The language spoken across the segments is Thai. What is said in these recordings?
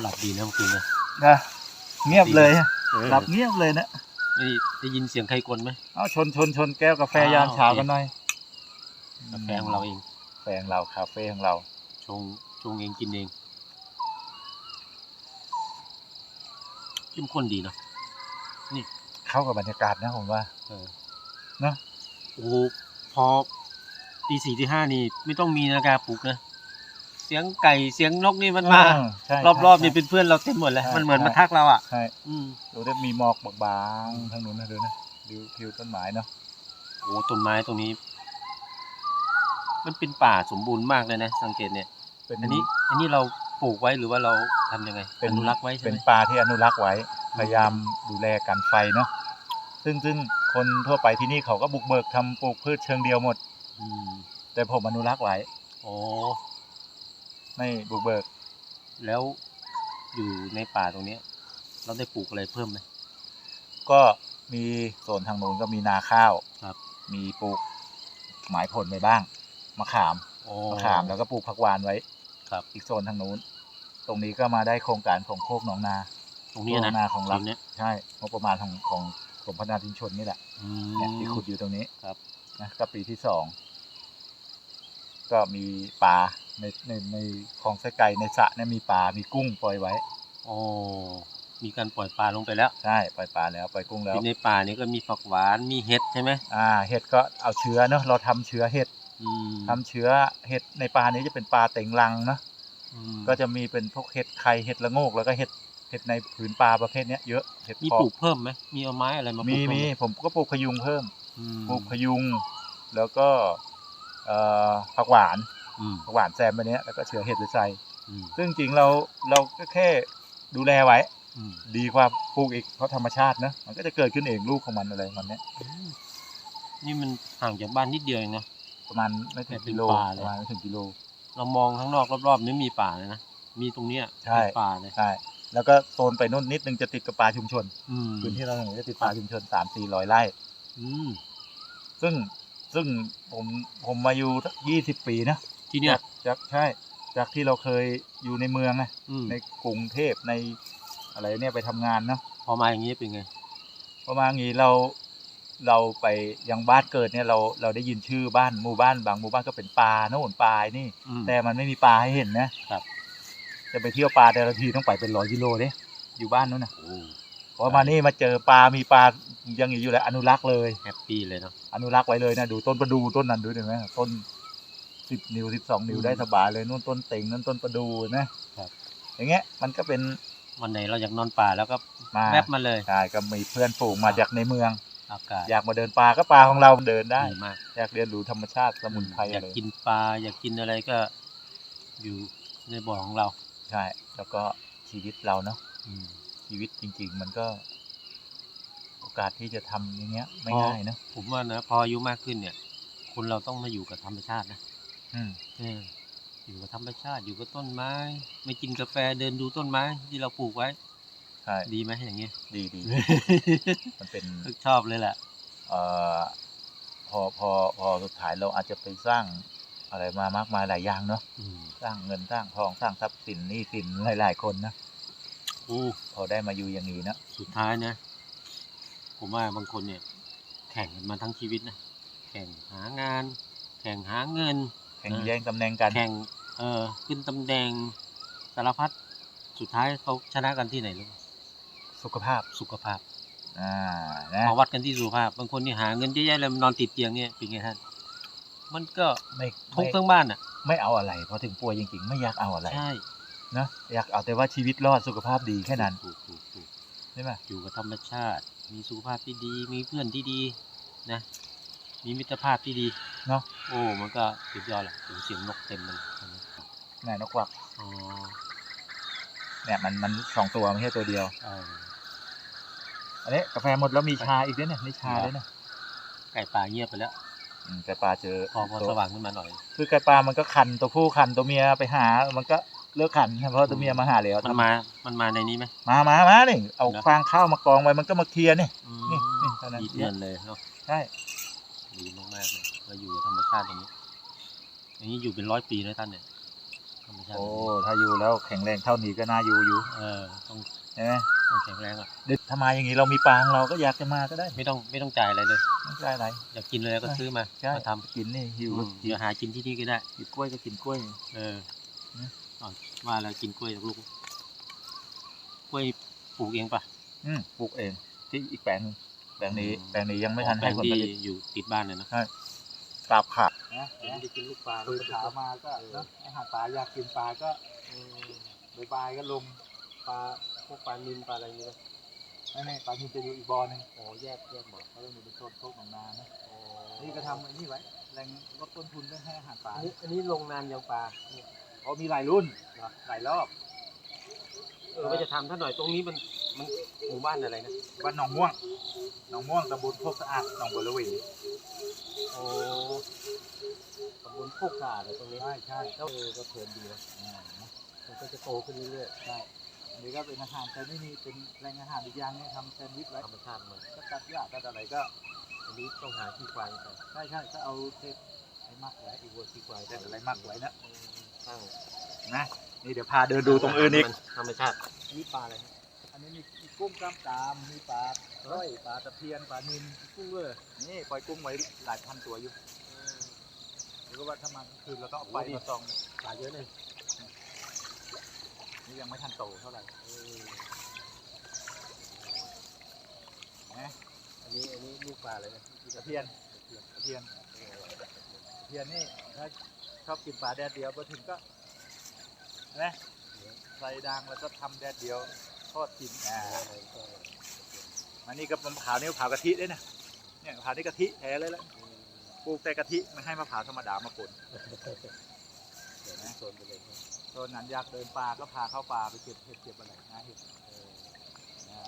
หลับดีนะเมื่อคืนนะนะเงียบเลยเออหลับเงียบเลยนะไม่ได้ยินเสียงใครกลนไหมเอาชนชนชนแก้วกาแฟอ้าวยามเช้าโอเคกันหน่อยกาแฟของเราเองกาแฟของเราคาเฟ่ของเราชงชงเองกินเองเข้มข้นดีเนาะเข้ากับบรรยากาศนะผมว่าเออเนอะโอ้โหพอตีสี่ตีห้านี่ไม่ต้องมีนาฬิกาปลุกนะเสียงไก่เสียงนกนี่มันมาเใช่รอบๆใช่นี่เป็นเพื่อนเราเต็มหมดเลยใช่มันเหมือนใช่มาทักเราอะ ใช่อืมดูได้มีหมอกบางๆทางนู้นนะดูนะดูทิวต้นไม้เนาะโอ้ต้นไม้ตรงนี้ มันเป็นป่าสมบูรณ์มากเลยนะ สังเกตเนี่ย เป็นอันนี้ อันนี้เราปลูกไว้หรือว่าเราทำยังไงเป็นอนุรักษ์ไว้ใช่เป็นไหมป่าที่อนุรักษ์ไว้ พยายามดูแลกันไฟเนาะซึ่งซึ่งคนทั่วไปที่นี่เขาก็บุกเบิกทำปลูกพืชเชิงเดียวหมด อืมแต่ผมอนุรักษ์ไว้ โอ้ ไม่บุกเบิก แล้วอยู่ในป่าตรงเนี้ย เราได้ปลูกอะไรเพิ่มไหม ก็มีโซนทางนู้นก็มีนาข้าวครับ มีปลูกหมายผลไปบ้าง มะขามโอ้มะขามแล้วก็ปลูกผักหวานไว้ครับ อีกโซนทางนู้น ตรงนี้ก็มาได้โครงการของโคกหนองนา ตรงนี้นะโคกหนาของรัฐตรงเนี้ยใช่งบประมาณของของกรมพัฒนาชุมชนนี่แหละอืเนี่ยมที่ขุดอยู่ตรงนี้ครับนะก็ปีที่สอง ก็มีปลาในในในคลองไส้ไก่ในสระเนี่ยมีปลา มีกุ้งปล่อยไว้โอ้มีการปล่อยปลาลงไปแล้วใช่ปล่อยปลาแล้วปล่อยกุ้งแล้วที่ในป่านี่ก็มีฝักหวาน มีเห็ดใช่ไหมอ่า เห็ดก็เอาเชื้อเนอะเราทำเชื้อเห็ดอืมทำเชื้อเห็ดในปลานี้จะเป็นปลาเต็งรังเนอะอืมก็จะมีเป็นพวกเห็ดไข่เห็ดละโงกแล้วก็เห็ดเห็ดในผืนปลาประเภทเนี้ยเยอะเห็ดมีเพาะปลูกเพิ่มไหมมีเอาไม้อะไรมาปลูมีกเพิ่มีไหผมก็ปลูกพยุงเพิ่มอืมปลูกพยุง แล้วก็ เอ่อผักหวานอืม ผักหวานแซมไปเนี้ยแล้วก็เชื้อเห็ดไปใส่อืม ซึ่งจริงเราเราก็แค่ดูแลไว้ อืมดีกว่าปลูกอีกเพราะธรรมชาตินะมันก็จะเกิดขึ้นเองลูกของมันอะไรมันเนี้ยอืมนี่มันห่างจากบ้านนิดเดียวเองนะ ประมาณไม่ถึงแต่เป็นกิโลป่าเลยประมาณไม่ถึงกิโล เรามองข้างนอกรอบๆนี่มีป่าเลยนะ มีตรงเนี้ยใช่เป็นป่าเลยใช่แล้วก็โซนไปนู่นนิดนึงจะติดกับป่าชุมชนอืมพื้นที่เราอย่างนี้จะติดป่าชุมชนสามสี่ร้อยไร่ อืมซึ่ง ซึ่งผมผมมาอยู่ยี่สิบปีนะที่เนี้ยจากใช่ จากที่เราเคยอยู่ในเมืองไงอืมในกรุงเทพในอะไรเนี่ยไปทำงานเนาะพอมาอย่างนี้เป็นไง ประมาณนี้เราเราไปยังบ้านเกิดเนี่ยเราเราได้ยินชื่อบ้านหมู่บ้านบางหมู่บ้านก็เป็นปลาโน่นปลายนี่ อืม แต่มันไม่มีปลาให้เห็นนะครับ จะไปเที่ยวปลาแต่ละทีต้องไปเป็นร้อยกิโลเนี่ยอยู่บ้านนู้นนะโอ้ เพราะมานี่มาเจอปลา มีปลายังอยู่เลยอนุรักษ์เลย แฮปปี้เลยเนาะอนุรักษ์ไว้เลยนะดูต้นประดูต้นนั้นดูเห็นไหมต้นสิบนิ้วสิบสองนิ้วอืมได้สบายเลยนู่นต้นเต็งนั่นต้นประดูนะครับ อย่างเงี้ยมันก็เป็นวันไหนเราอยากนอนป่าแล้วก็มาแวบมาเลยใช่ก็มีเพื่อนฝูงมาจากในเมืองอากาศอยากมาเดินป่าก็ป่าของเราเดินได้ดีมากอยากเรียนรู้ธรรมชาติสมุนไพรอยาอะกไรกินปลาอยากกินอะไรก็อยู่ในบ่อของเรา ใช่แล้วก็ชีวิตเราเนาะอืม ชีวิตจริง ๆ มันก็ โอกาสที่จะทำอย่างเงี้ย ไม่พอง่ายเนาะผมว่านะพออายุมากขึ้นเนี่ย คนเราต้องมาอยู่กับธรรมชาตินะอืมเอออยู่กับธรรมชาติอยู่กับต้นไม้ ไม่กินกาแฟเดินดูต้นไม้ที่เราปลูกไว้ ใช่ดีไหมอย่างเงี้ย ดีดีมันเป็น ชอบเลยแหละ เอ่อพอพอพอสุดท้ายเราอาจจะไปสร้างอะไรมามากมายหลายอย่างเนาะอืม สร้างเงินสร้างทองสร้างทรัพย์สินหนี้สินหลาย ๆ คนนะ โอ้พอได้มาอยู่อย่างนี้นะสุดท้ายนะ ผมว่าบางคนเนี่ย แข่งกันมาทั้งชีวิตนะ แข่งหางาน แข่งหาเงิน แข่งแย่งตำแหน่งกัน แข่ง เออขึ้นตำแหน่งสารพัด สุดท้ายเขาชนะกันที่ไหนรู้ไหมสุขภาพ สุขภาพ อ่านะมาวัดกันที่สุขภาพ บางคนนี่หาเงินเยอะแยะเลยนอนติดเตียงเนี่ยเป็นไงท่าน มันก็ไม่ทุกไม่ข์ทั้งบ้านอะ ไม่เอาอะไรพอถึงป่วยจริงๆ ไม่อยากเอาอะไร ใช่ นะอยากเอาแต่ว่าชีวิตรอดสุขภาพดีแค่นั้นถูกถูกถูกใช่ไหมอยู่กับธรรมชาติ มีสุขภาพที่ดี มีเพื่อนที่ดีนะ มีมิตรภาพที่ดีเนาะโอ้มันก็สุดยอดแหละโอ้เสียงนกเต็มมันแม่นกควักอ๋อเนี่ยมันมันสองตัวไม่ใช่ตัวเดียวเอออันนี้กาแฟหมดแล้วมีชาอีกด้วยเนี่ยมีชาด้วยนะไก่ป่าเงียบไปแล้วอืมไก่ปลาเจอพอพอตัวสว่างขึ้นมาหน่อย คือไก่ปลามันก็คันตัวผู้คันตัวเมียไปหา มันก็ เลิกคันเพราะตัวเมียมาหาแล้วมันมา มันมาในนี้ไหมมามามานี่เอาเนอะฟางข้าวมากองไว้มันก็มาเคลียร์นี่อืมนี่นี่เท่านั้นดีเดือนเลยเนาะใช่ดีมากๆเลยเราอยู่กับธรรมชาติอย่างนี้อย่างนี้อยู่เป็นร้อยปีแล้วท่านเนี่ยธรรรมชาติโอ้ถ้าอยู่แล้วแข็งแรงเท่านี้ก็น่าอยู่อยู่ เออต้องใช่ไหมต้องแข็งแรงอะเด็ดถ้ามาอย่างนี้เรามีปลาของเราก็อยากจะมาก็ได้ ไม่ต้องไม่ต้องจ่ายอะไรเลยไม่ได้อะไรอยากกินเลยก็ซื้อมาใช่มาทกินนี่หิำวอืก็มกินเดี๋ยวหากินที่นี่ก็ได้กินกล้วยก็กินกล้วย เออ นะอ๋อว่าแล้วกินกล้วยจากลูกกล้วยปลูกเองปะอืมปลูกเอง ที่อีกแปลงหนึงแปลงนี้อืมแปลงนี้ยังไม่ทันแปลให้งผลที่ผลิตอยู่ติดบ้านเลยนะกราบขาดนะไม่ได้กินลูกปลาตื่นเช้ามาก็เนอะอาหารปลาอยากกินปลาก็บายๆก็ลงปลาพวกปลานิลปลาอะไรอย่างเงี้ยไม่ไม่ปลาทินจะอยู่อีกบ่อหนึงโอ้แยกแยกบ่อเขาต้องอยู่ในโซนโคกหนองนานะโอ้นี่ก็ทำไอ้นี่ไว้แรงลดต้นทุนด้วยให้อาหารปลาอันนี้อันนี้ลงนานยังปลา เนี่ยเพราะมีหลายรุ่นหลายรอบเออว่าจะทำท่าหน่อยตรงนี้มันมันหมู่บ้านอะไรนะบ้านหนองม่วงหนองม่วงตำบลโคกสะอาดหนองบัวระเวโอ้ตำบลโคกกาเลยตรงนี้ใช่ใช่ก็เออก็เพลินดีนะอ่านะมันก็จะโตขึ้นเรื่อยใช่อันนี้ก็เป็นอาหารแต่ไม่มีเป็นแรงอาหารอีกอย่างเนี่ยทำแซนด์วิชไว้ๆธรรมชาติมันก็ตัดหญ้าตัดอะไรก็อันนี้ต้องหาที่ควายไปใช่ใช่ก็เอาเศษไอ้มักไว้ที่วัวที่ควายเศษอะไรมักไว้นะตั้ง นะนี่เดี๋ยวพาเดินดูตรงอื่นอีกธรรมชาติอันนี้ปลาอะไรนะอันนี้มีมีกุ้งกล้ามกรามมีปลาร้อยปลาตะเพียนปลานิลกุ้งด้วยนี่ปล่อยกุ้งไว้หลายพันตัวอยู่หรือว่าถ้ามากลางคืนเราต้องเอาไฟมาส่องปลาเยอะเลยนี่ยังไม่ทันโตเท่าไหร่เออนะอันนี้อันนี้ลูกปลาอะไรนะตะเพียนตะเพียนตะเพียนนี่ถ้า ชอบกินปลาแดดเดียวพอถึงก็นะใส่ด่างแล้วก็ทำแดดเดียวทอดกินอ่าอันนี้กับมะพร้าวนี่มะพร้าวกะทิด้วยนะเนี่ยมะพร้าวนี่กะทิแท้เลยแหละปลูกแต่กะทิไม่ให้มะพร้าวธรรมดามาปนเดี๋ยวนะโซนไปเลยนะตอนนั้นอยากเดินป่าก็พาเข้าป่าไปเก็บเห็ดเก็บอะไรนะเห็ดเอออ่า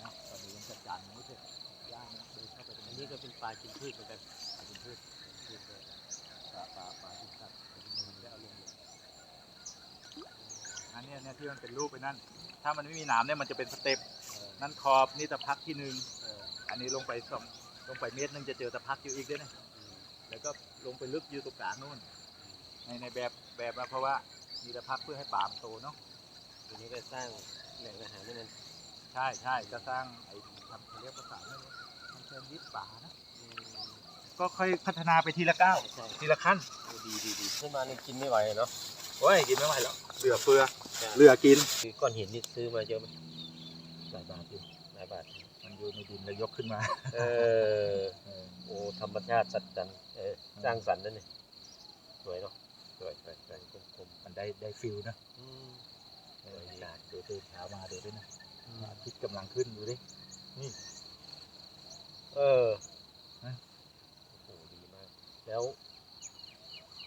นะตอนนี้ยังจัดการไม่เสร็จย่างนะเดินเข้าไปตรงอันนี้ก็เป็นปลากินพืชเหมือนกันเป็นพืช อได้เอาลงเลยอันเนี้ยเนี่ยที่มันเป็นรูปไปนั่น ถ้ามันไม่มีน้ำเนี่ยมันจะเป็นสเต็ปเออนั่นขอบนี่ตะพักที่หนึ่งเอออันนี้ลงไปสองลงไปเมตรหนึงจะเจอตะพักอยู่อีกด้วยนะอืมแล้วก็ลงไปลึกอยู่ตรงกลางนู่น ในในแบบแบบมาเพราะว่ามีตะพักเพื่อให้ปลามันโตเนาะอันนี้ก็สร้างแหล่งอาหารให้มัน ใช่ใช่ก็สร้างไอ้ทำเขาเรียกภาษาไม่รู้ทำแซนด์วิชป่านะอืม ก็ค่อยพัฒนาไปทีละก้าวใช่ทีละขั้นโอ้ดีดีดีขึ้นมาเนี่ยกินไม่ไหวเนาะโอ้ยกินไม่ไหวแล้วเหลือเฟือใช่เหลือกินคือก้อนหินนี่ซื้อมาเยอะไหมหลายบาทอยู่หลายบาทมันอยู่ในดินแล้วยกขึ้นมาเออเออโอ้ธรรมชาติสัจจันทร์เออสร้างสรรค์นั่นนี่สวยเนาะสวยสวยสวยกลมมันได้ได้ฟิลนะๆอืมเอออากาศดูตื่นเช้ามาดูด้วยนะอืมอาทิตย์กำลังขึ้นดูดินี่เออ ฮะ โอ้โหดีมาก แล้ว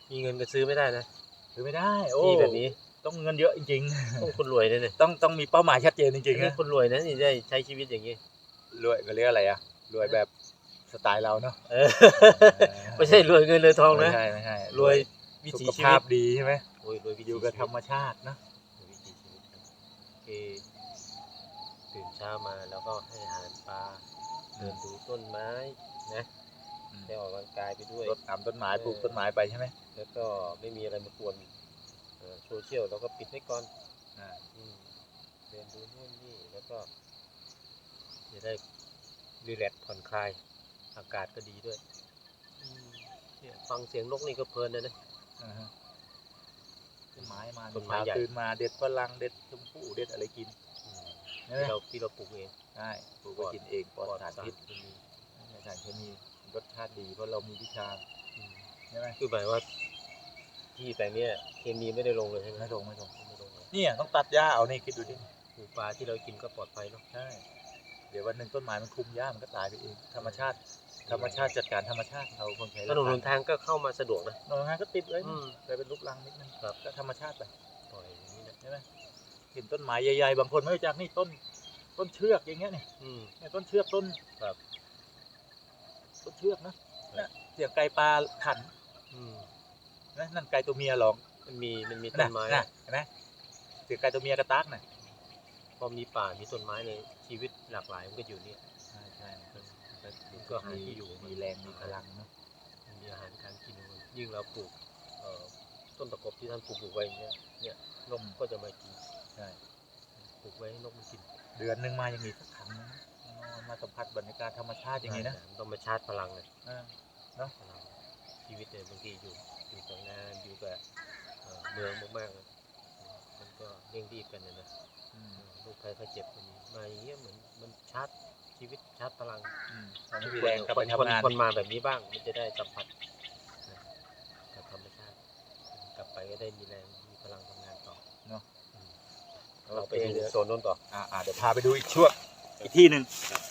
มีเงินก็ซื้อไม่ได้นะคือไม่ได้โอ้ที่แบบนี้ต้องเงินเยอะจริงต้องคนรวยแน่ๆๆต้องต้องมีเป้าหมายชัดเจนจริงๆนี่นะคนรวยนะนี่ได้ใช้ชีวิตอย่างนี้รวยก็เรียกอะไรอะรวยแบบสไตล์เราเนาะเออไม่ใช่รวยเงินรวยทองนะไม่ใช่ไม่ใช่รวยวิสุถีขชีภาวิพตดีใช่ไหมโอ้ยรวยวิถีอยู่กับชีวิตธรรมชาตินะวิถีชีวิตครับคือตื่นเช้ามาแล้วก็ให้อาหารปลาเดินดูต้นไม้นะ ได้ออกกำลังกายไปด้วย รดน้ำต้นไม้ปลูกต้นไม้ไปใช่ไหมแล้วก็ไม่มีอะไรมากวนเอ่อโซเชียลเราก็ปิดไว้ก่อนอ่าอืมเดินดูนู่นนี่แล้วก็ จะได้รีแลกซ์ผ่อนคลาย อากาศก็ดีด้วยอืมเนี่ยฟังเสียงนกนี่ก็เพลินนะนะอ่าฮะต้นไม้มาต้นไม้เช้าใหญ่ตื่นมาเด็ดฝรั่งเด็ดชมพู่เด็ดอะไรกินอืมใช่ไหมที่เราที่เราปลูกเองใช่ปลูกไว้กินเองปลอดสารสารพิษเคมีไม่ใช่สารเคมี รสชาติดีเพราะเรามีวิชาอืมใช่ไหมคือหมายว่า ที่แปลงเนี้ยเคมีไม่ได้ลงเลยใช่ไหมไม่ลงไม่ลงไม่ลงเลยเนี่ยต้องตัดหญ้าเอานี่คิดดูดิปลูกปลาที่เรากินก็ปลอดภัยเนาะใช่เดี๋ยววันหนึ่งต้นไม้มันคลุมหญ้ามันก็ตายไปเองธรรมชาติธรรมชาติจัดการธรรมชาติเราคนใช้ถนนหนทางก็เข้ามาสะดวกนะนนทางก็ติดไว้อืม กลายเป็นลูกรังนิดนึงครับ ก็ธรรมชาติไปปล่อยอย่างนี้นะใช่ไหมเห็นต้นไม้ใหญ่ๆบางคนไม่รู้จักนี่ต้น ต้นเชือกอย่างเงี้ยเนี่ยอืม เนี่ยต้นเชือกต้นครับต้น เชือกนะน่ะเสียงไก่ปลาขันอืมนะนั่นไก่ตัวเมียร้องมันมีมันมีต้น่ะนไม้น่ะเห็นไหมเสียงไก่ตัวเมียกระตักน่ะพอมีป่ามีต้นไม้ในชีวิตหลากหลายมันก็อยู่นี่ใช่ใช่มันก็หาที่อยู่มีแรงมีพลังเนาะมันมีอาหารการกินของมันยิ่งเราปลูกเอ่อตต้นตะกบที่ท่านปลูกๆไว้อย่างเนี่ยเนี่ยนกก็จะมากินใช่ปลูกไว้ให้นกมันกิน เดือนหนึ่งมายังมีสักครั้งนะนอน มาสัมผัสบรรยากาศธรรมชาติอย่างนี้นะใช่มันต้องมาชาร์จพลังเลยเออพลังชีวิตเนี่ยบางทีอยู่อยู่กับงานอยู่กับเอ่อเมืองมากๆเลยมันก็เร่งรีบกันนะนะอืมโรคภัยไข้เจ็บก็มีมาอย่างเงี้ยเหมือนมันชาร์จชีวิตชาร์จพลังอืมตอนนี้มีแรงกลับไปคนทำงานคนมาแบบนี้บ้าง มันจะได้สัมผัสนะกับธรรมชาติ กลับไปก็ได้มีแรงมีพลังทำงานต่อเนาะอืมเราไปโอเคดูเดี๋ยวโซนนู้นต่ออ่าอ่าเดี๋ยวพาไปดูอีกช่วงอีกที่หนึ่งครับ